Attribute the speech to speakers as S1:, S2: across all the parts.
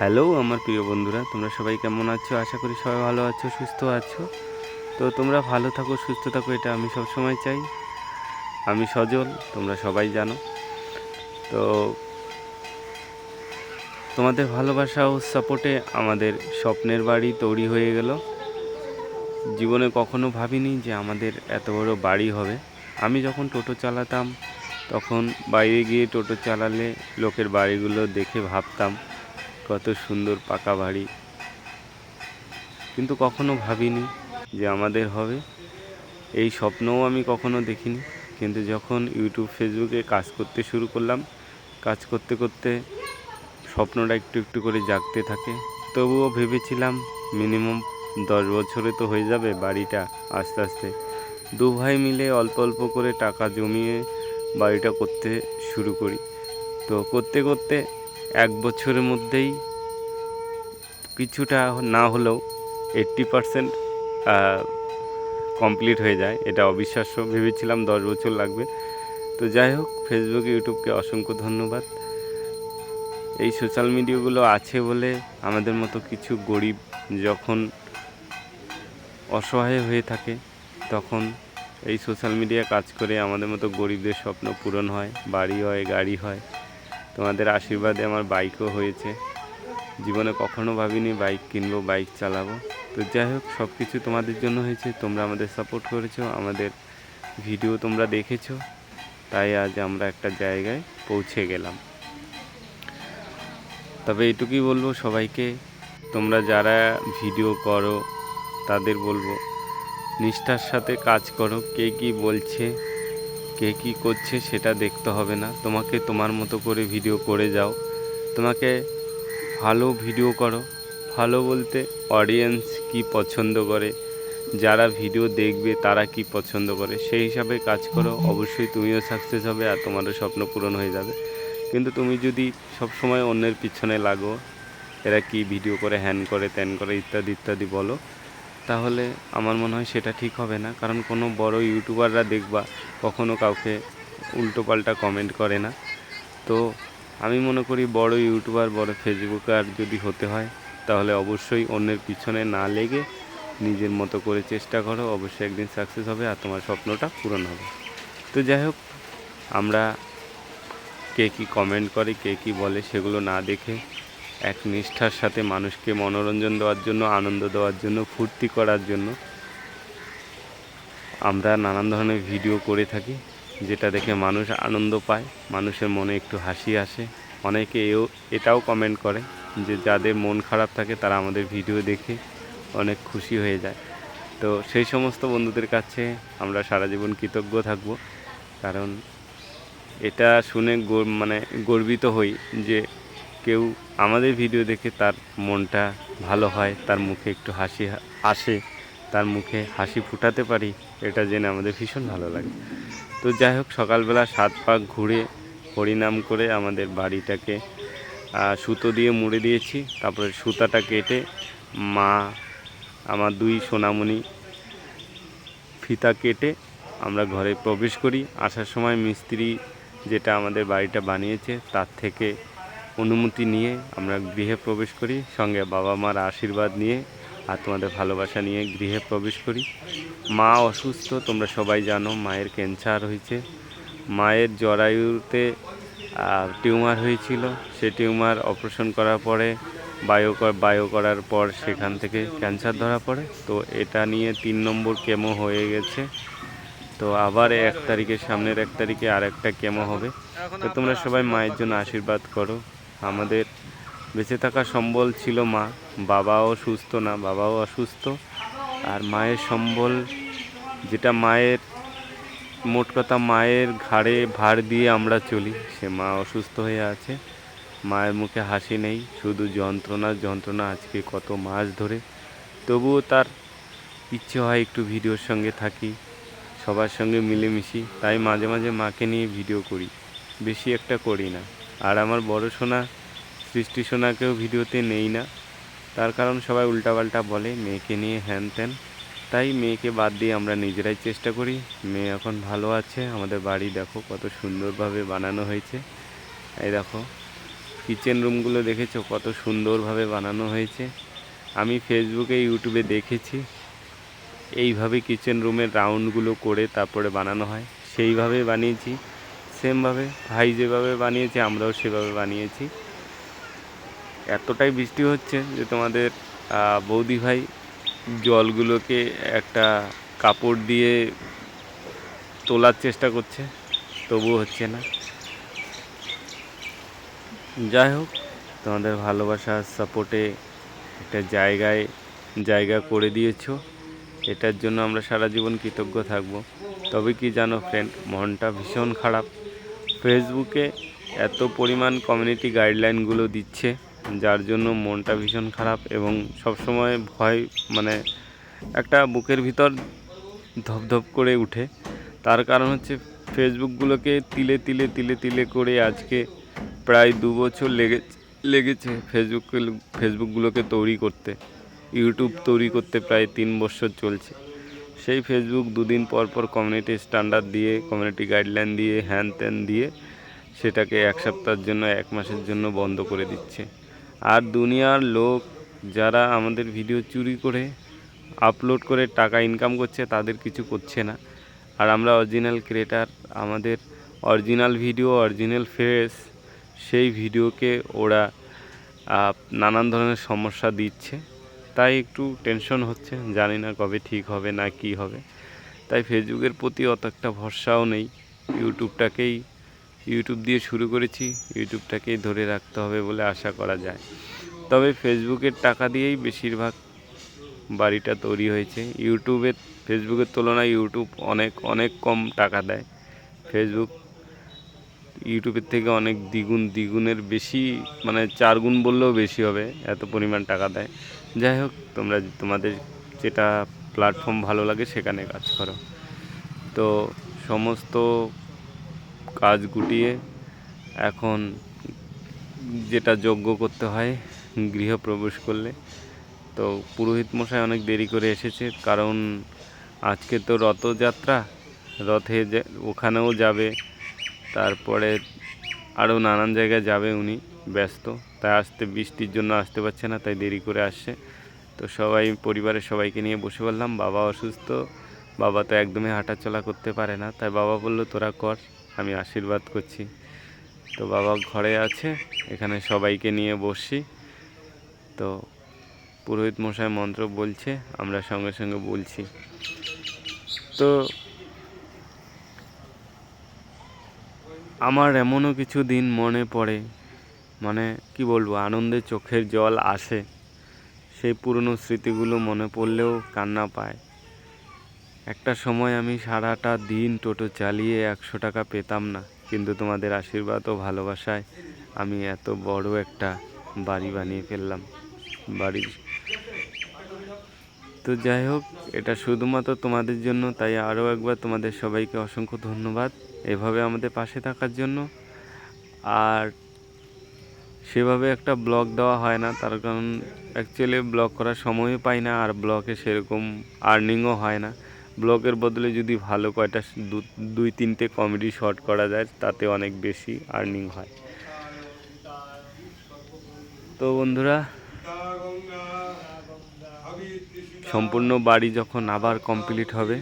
S1: Hello, আমার প্রিয় বন্ধুরা, তোমরা সবাই কেমন আছো? আশা করি সবাই ভালো আছো, সুস্থ আছো। তো তোমরা ভালো থাকো, সুস্থ থাকো, এটা আমি সব সময় চাই। আমি সজল, তোমরা সবাই জানো। তো তোমাদের ভালোবাসা ও সাপোর্টে আমাদের স্বপ্নের বাড়ি তৈরি হয়ে গেল। জীবনে কখনো ভাবিনি যে আমাদের এত বড় বাড়ি হবে। আমি যখন টোটো চালাতাম, তখন বাইরে গিয়ে টোটো চালালে লোকের বাড়িগুলো দেখে ভাবতাম কত সুন্দর পাকা বাড়ি। কিন্তু কখনো ভাবিনি যে আমাদের হবে। এই স্বপ্নও আমি কখনো দেখিনি। কিন্তু যখন ইউটিউব, ফেসবুকে কাজ করতে শুরু করলাম, কাজ করতে করতে স্বপ্নটা একটু একটু করে জাগতে থাকে। তবুও ভেবেছিলাম মিনিমাম দশ বছরে তো হয়ে যাবে বাড়িটা আস্তে আস্তে। দু ভাই মিলে অল্প অল্প করে টাকা জমিয়ে বাড়িটা করতে শুরু করি। তো করতে করতে এক বছরের মধ্যেই কিছুটা না হলেও এইট্টি পারসেন্ট কমপ্লিট হয়ে যায়। এটা অবিশ্বাস্য ভেবেছিলাম, দশ বছর লাগবে। তো যাই হোক ফেসবুক ইউটিউবকে অসংখ্য ধন্যবাদ। এই সোশ্যাল মিডিয়াগুলো আছে বলে আমাদের মতো কিছু গরিব যখন অসহায় হয়ে থাকে, তখন এই সোশ্যাল মিডিয়া কাজ করে আমাদের মতো গরিবদের স্বপ্ন পূরণ হয়। বাড়ি হয়, গাড়ি হয়। তোমাদের আশীর্বাদে আমার বাইকও হয়েছে। জীবনে কখনো ভাবিনি বাইক কিনবো বাইক চালাবো। তো যাই হোক সব কিছু তোমাদের জন্য হয়েছে, তোমরা আমাদের সাপোর্ট করেছ, আমাদের ভিডিও তোমরা দেখেছ। তাই আজ আমরা একটা জায়গায় পৌঁছে গেলাম। তবে এটুকুই বলব সবাইকে, তোমরা যারা ভিডিও করো, তাদের বলব, নিষ্ঠার সাথে কাজ করো, কে কি বলছে কে কি করছে সেটা দেখতে হবে না। তোমাকে তোমার মতো করে ভিডিও করে যাও। তোমাকে ভালো ভিডিও করো। ভালো বলতে অডিয়েন্স কি পছন্দ করে, যারা ভিডিও দেখবে তারা কি পছন্দ করে, সেই হিসাবে কাজ করো। অবশ্যই তুমিও সাকসেস হবে আর তোমারও স্বপ্ন পূরণ হয়ে যাবে। কিন্তু তুমি যদি সব সময় অন্যের পিছনে লাগো, এরা কি ভিডিও করে হ্যান করে ত্যান করে, ইত্যাদি ইত্যাদি বলো তাহলে আমার মনে হয় সেটা ঠিক হবে না। কারণ কোনো বড় ইউটিউবাররা দেখবা কখনো কাউকে উল্টোপাল্টা কমেন্ট করে না। তো আমি মনে করি বড় ইউটিউবার, বড় ফেসবুকার যদি হতে হয়, তাহলে অবশ্যই অন্যের পিছনে না লেগে নিজের মতো করে চেষ্টা করো। অবশ্যই একদিন সাকসেস হবে আর তোমার স্বপ্নটা পূরণ হবে। তো যাই হোক, আমরা কে কী কমেন্ট করে, কে কী বলে সেগুলো না দেখে এক নিষ্ঠার সাথে মানুষকে মনোরঞ্জন দেওয়ার জন্য, আনন্দ দেওয়ার জন্য, ফুর্তি করার জন্য আমরা নানান ধরনের ভিডিও করে থাকি, যেটা দেখে মানুষ আনন্দ পায়, মানুষের মনে একটু হাসি আসে। অনেকে এও, এটাও কমেন্ট করে যে যাদের মন খারাপ থাকে তারা আমাদের ভিডিও দেখে অনেক খুশি হয়ে যায়। তো সেই সমস্ত বন্ধুদের কাছে আমরা সারা জীবন কৃতজ্ঞ থাকব, কারণ এটা শুনে মানে গর্বিত হই যে কেউ আমাদের ভিডিও দেখে তার মনটা ভালো হয়, তার মুখে একটু হাসি আসে, তার মুখে হাসি ফুটাতে পারি, এটা জেনে আমাদের ভীষণ ভালো লাগে। তো যাই হোক, সকালবেলা সাত পাক ঘুরে হরিনাম করে আমাদের বাড়িটাকে সুতো দিয়ে মুড়ে দিয়েছি, তারপরে সুতাটা কেটে মা, আমার দুই সোনামণি ফিতা কেটে আমরা ঘরে প্রবেশ করি। আসার সময় মিস্ত্রি যেটা আমাদের বাড়িটা বানিয়েছে, তার থেকে অনুমতি নিয়ে আমরা গৃহে প্রবেশ করি, সঙ্গে বাবা মার আশীর্বাদ নিয়ে আর তোমাদের ভালোবাসা নিয়ে গৃহে প্রবেশ করি। মা অসুস্থ, তোমরা সবাই জানো মায়ের ক্যান্সার হয়েছে। মায়ের জরায়ুতে টিউমার হয়েছিল। সে টিউমার অপারেশন করার পরে, বায়ো বায়ো করার পর সেখান থেকে ক্যান্সার ধরা পড়ে। তো এটা নিয়ে তিন নম্বর কেমো হয়ে গেছে। তো আবার এক তারিখের সামনের এক তারিখে আর একটা কেমো হবে। তো তোমরা সবাই মায়ের জন্য আশীর্বাদ করো। আমাদের বেঁচে থাকা সম্বল ছিল মা। বাবাও সুস্থ না, বাবাও অসুস্থ। আর মায়ের সম্বল যেটা মায়ের, মোট কথা মায়ের ঘাড়ে ভার দিয়ে আমরা চলি। সে মা অসুস্থ হয়ে আছে। মায়ের মুখে হাসি নেই, শুধু যন্ত্রণা যন্ত্রণা আজকে কত মাস ধরে। তবুও তার ইচ্ছে হয় একটু ভিডিওর সঙ্গে থাকি, সবার সঙ্গে মিলেমিশি। তাই মাঝে মাঝে মাকে নিয়ে ভিডিও করি, বেশি একটা করি না। আর আমার বড় সোনা, সৃষ্টি সোনাকেও ভিডিওতে নেই না। তার কারণ সবাই উল্টাপাল্টা বলে, মেয়েকে নিয়ে হ্যান ত্যান। তাই মেয়েকে বাদ দিয়ে আমরা নিজেরাই চেষ্টা করি। মেয়ে এখন ভালো আছে, আমাদের বাড়ি দেখো কত সুন্দরভাবে বানানো হয়েছে। এই দেখো কিচেন রুমগুলো দেখেছ কত সুন্দরভাবে বানানো হয়েছে। আমি ফেসবুকে ইউটিউবে দেখেছি, এইভাবে কিচেন রুমের রাউন্ডগুলো করে তারপরে বানানো হয়। সেইভাবে বানিয়েছি। সেমভাবে ভাই যেভাবে বানিয়েছে, আমরাও সেভাবে বানিয়েছি। এতটাই বৃষ্টি হচ্ছে যে তোমাদের বৌদি ভাই জলগুলোকে একটা কাপড় দিয়ে তোলার চেষ্টা করছে তবু হচ্ছে না। যাই হোক, তোমাদের ভালোবাসার সাপোর্টে একটা জায়গায় জায়গা করে দিয়েছ। এটার জন্য আমরা সারা জীবন কৃতজ্ঞ থাকব। তবে কি জানো ফ্রেন্ড মনটা ভীষণ খারাপ। ফেসবুকে এত পরিমাণ কমিউনিটি গাইডলাইনগুলো দিচ্ছে, যার জন্য মনটা ভীষণ খারাপ এবং সবসময় ভয় মানে একটা বুকের ভিতর ধপধপ করে উঠে। তার কারণ হচ্ছে ফেসবুকগুলোকে তিলে তিলে তিলে তিলে করে আজকে প্রায় দু বছর লেগে লেগেছে ফেসবুক ফেসবুকগুলোকে তৈরি করতে। ইউটিউব তৈরি করতে প্রায় তিন বছর চলছে। সেই ফেসবুক দুদিন পর পর কমিউনিটি স্ট্যান্ডার্ড দিয়ে কমিউনিটি গাইডলাইন দিয়ে হ্যান ত্যান দিয়ে সেটাকে এক সপ্তাহের জন্য, এক মাসের জন্য বন্ধ করে দিচ্ছে। আর দুনিয়ার লোক যারা আমাদের ভিডিও চুরি করে আপলোড করে টাকা ইনকাম করছে, তাদের কিছু করছে না। আর আমরা অরিজিনাল ক্রিয়েটার আমাদের অরিজিনাল ভিডিও অরিজিনাল ফেস সেই ভিডিওকে ওরা নানান ধরনের সমস্যা দিচ্ছে। তাই একটু টেনশন হচ্ছে, জানি না কবে ঠিক হবে না কি হবে। তাই ফেসবুকের প্রতি অত একটা ভরসাও নেই। ইউটিউবটাকেই, ইউটিউব দিয়ে শুরু করেছি, ইউটিউবটাকেই ধরে রাখতে হবে বলে আশা করা যায়। তবে ফেসবুকের টাকা দিয়েই বেশিরভাগ বাড়িটা তৈরি হয়েছে। ইউটিউবের, ফেসবুকের তুলনায় ইউটিউব অনেক অনেক কম টাকা দেয়। ফেসবুক ইউটিউবের থেকে অনেক দ্বিগুণ, দ্বিগুণের বেশি মানে চার গুণ বললেও বেশি হবে, এত পরিমাণ টাকা দেয়। যাই হোক, তোমরা তোমাদের যেটা প্ল্যাটফর্ম ভালো লাগে সেখানে কাজ করো। তো সমস্ত কাজ গুটিয়ে এখন যেটা যজ্ঞ করতে হয় গৃহপ্রবেশ করলে। তো পুরোহিত মশাই অনেক দেরি করে এসেছে, কারণ আজকে তো রথযাত্রা, রথে ওখানেও যাবে, তারপরে আরও নানান জায়গায় যাবে উনি। ব্যস্ত, তাই আসতে বৃষ্টির জন্য আসতে পারছে না, তাই দেরি করে আসছে। তো সবাই, পরিবারের সবাইকে নিয়ে বসে পড়লাম বাবা অসুস্থ, বাবা তো একদমই হাঁটাচলা করতে পারে না, তাই বাবা বলল, তোরা কর, আমি আশীর্বাদ করছি। তো বাবা ঘরে আছে, এখানে সবাইকে নিয়ে বসি। তো পুরোহিত মশাই মন্ত্র বলছে, আমরা সঙ্গে সঙ্গে বলছি। তো আমার এমনও কিছু দিন মনে পড়ে মানে কি বলব, আনন্দে চোখের জল আসে। সেই পুরনো স্মৃতিগুলো মনে পড়লেও কান্না পায়। একটা সময় আমি সারাটা দিন টোটো চালিয়ে একশো টাকা পেতাম না, কিন্তু তোমাদের আশীর্বাদ ও ভালোবাসায় আমি এত বড় একটা বাড়ি বানিয়ে ফেললাম, বাড়ির। তো যাই হোক, এটা শুধুমাত্র তোমাদের জন্য, তাই আরও একবার তোমাদের সবাইকে অসংখ্য ধন্যবাদ। এভাবে আমাদের পাশে থাকার জন্য। আর সেভাবে একটা ব্লগ দেওয়া হয় না, তার কারণ অ্যাকচুয়ালি ব্লগ করার সময়ও পাই না আর ব্লগে সেরকম আর্নিংও হয় না। ব্লগের বদলে যদি ভালো কয়টা দুই, তিনটে কমেডি শর্ট করা যায়, তাতে অনেক বেশি আর্নিং হয়। তো বন্ধুরা, সম্পূর্ণ বাড়ি যখন আবার কমপ্লিট হবে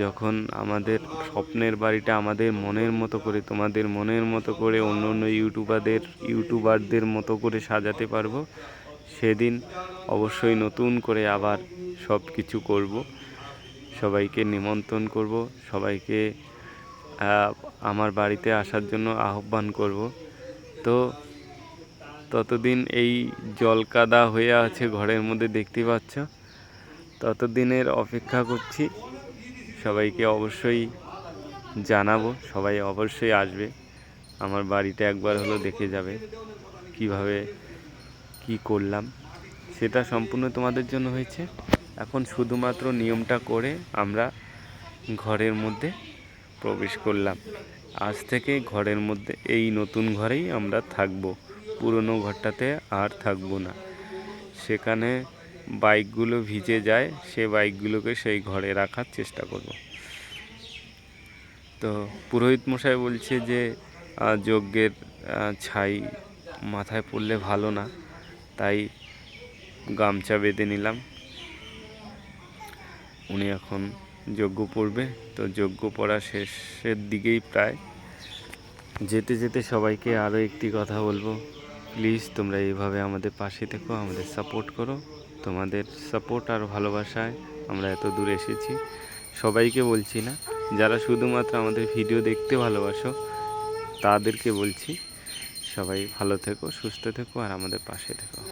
S1: যখন আমাদের স্বপ্নের বাড়িটা আমাদের মনের মতো করে, তোমাদের মনের মতো করে অন্য অন্য ইউটিউবারদের ইউটিউবারদের মতো করে সাজাতে পারব, সেদিন অবশ্যই নতুন করে আবার সব কিছু করব। সবাইকে নিমন্ত্রণ করব, সবাইকে আমার বাড়িতে আসার জন্য আহ্বান করব। তো ততদিন এই জল কাদা হয়ে আছে ঘরের মধ্যে, দেখতে পাচ্ছ? ততদিনের অপেক্ষা করছি। সবাইকে অবশ্যই জানাব, সবাই অবশ্যই আসবে। আমার বাড়িটা একবার হলো দেখে যাবে কীভাবে কি করলাম। সেটা সম্পূর্ণ তোমাদের জন্য হয়েছে। এখন শুধুমাত্র নিয়মটা করে আমরা ঘরের মধ্যে প্রবেশ করলাম। আজ থেকে ঘরের মধ্যে, এই নতুন ঘরেই আমরা থাকব। পুরনো ঘরটাতে আর থাকব না। সেখানে বাইকগুলো ভিজে যায়, সে বাইকগুলোকে সেই ঘরে রাখার চেষ্টা করব। তো পুরোহিত মশাই বলছে যে যজ্ঞের ছাই মাথায় পড়লে ভালো না, তাই গামছা বেঁধে নিলাম। উনি এখন যজ্ঞ পড়বে, তো যজ্ঞ পড়া শেষের দিকেই প্রায়। যেতে যেতে সবাইকে আরও একটি কথা বলব। প্লিজ তোমরা এইভাবে আমাদের পাশে থেকো, আমাদের সাপোর্ট করো। তোমাদের সাপোর্ট আর ভালোবাসায় আমরা এত দূর এসেছি। সবাইকে বলছি না, যারা শুধুমাত্র আমাদের ভিডিও দেখতে ভালোবাসো, তাদেরকে বলছি সবাই ভালো থেকো, সুস্থ থেকো আর আমাদের পাশে থেকো।